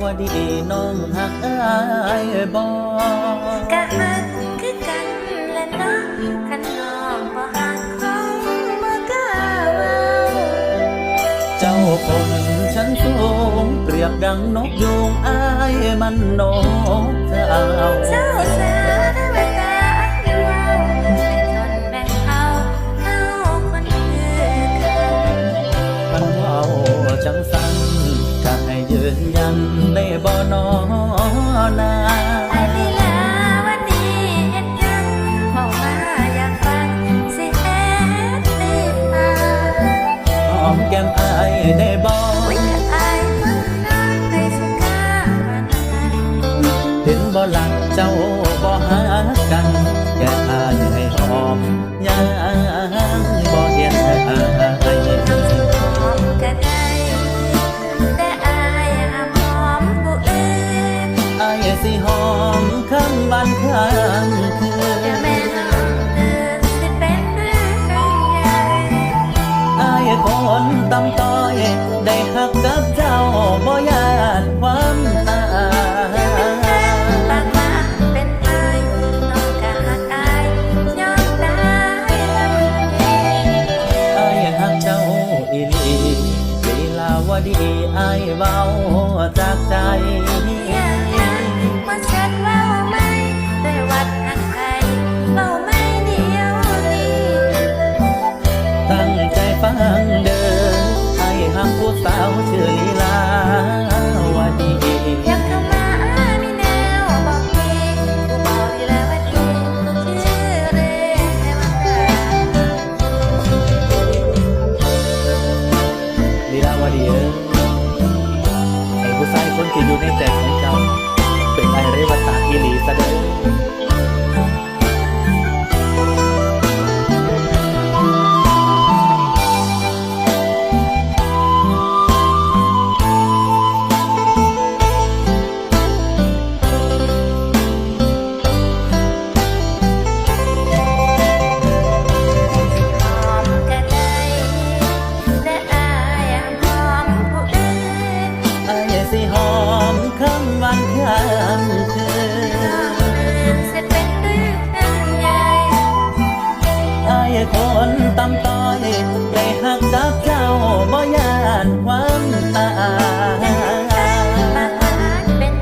วดีน้องหักอายบอกะหักคือกันและนะคันน้องบ่หักคงบ่กล้าเว้าเจ้าคนฉันสูงเปรียบดังนกยูงอายมันนกเจ้าเจ้าสาว มแก้มอายได้บ่ไว้บอานนั้นไปสิกล้านนั้นเห็นบ่หลักเจ้าบ่หากันแกอายให้หอมยังบ่เห็นอายหอมก็ได้แต่อายห้หอมผู้อื่นอายสิหอมคำบันข้างคืน คนตำต้อย ได้หักกับเจ้าบ่ยานความตายเป็นใจเป็นใจน้องกะฮักใจน้องใจใจอยากเจ้าอีลีลีลาวดีอเว้าจากใจ สาวชื่อลีลาวดีอยากเข้ามามีแนวบอกพี่กูบอกอยู่แล้วดีชื่อเรให้มาเกิดลีลาวดีเอ้ไอ้ผู้ชายคนที่อยู่ในใจ คนตำต้อยได้หักกับเจ้าบ่ยานความตายปากหวานเป็น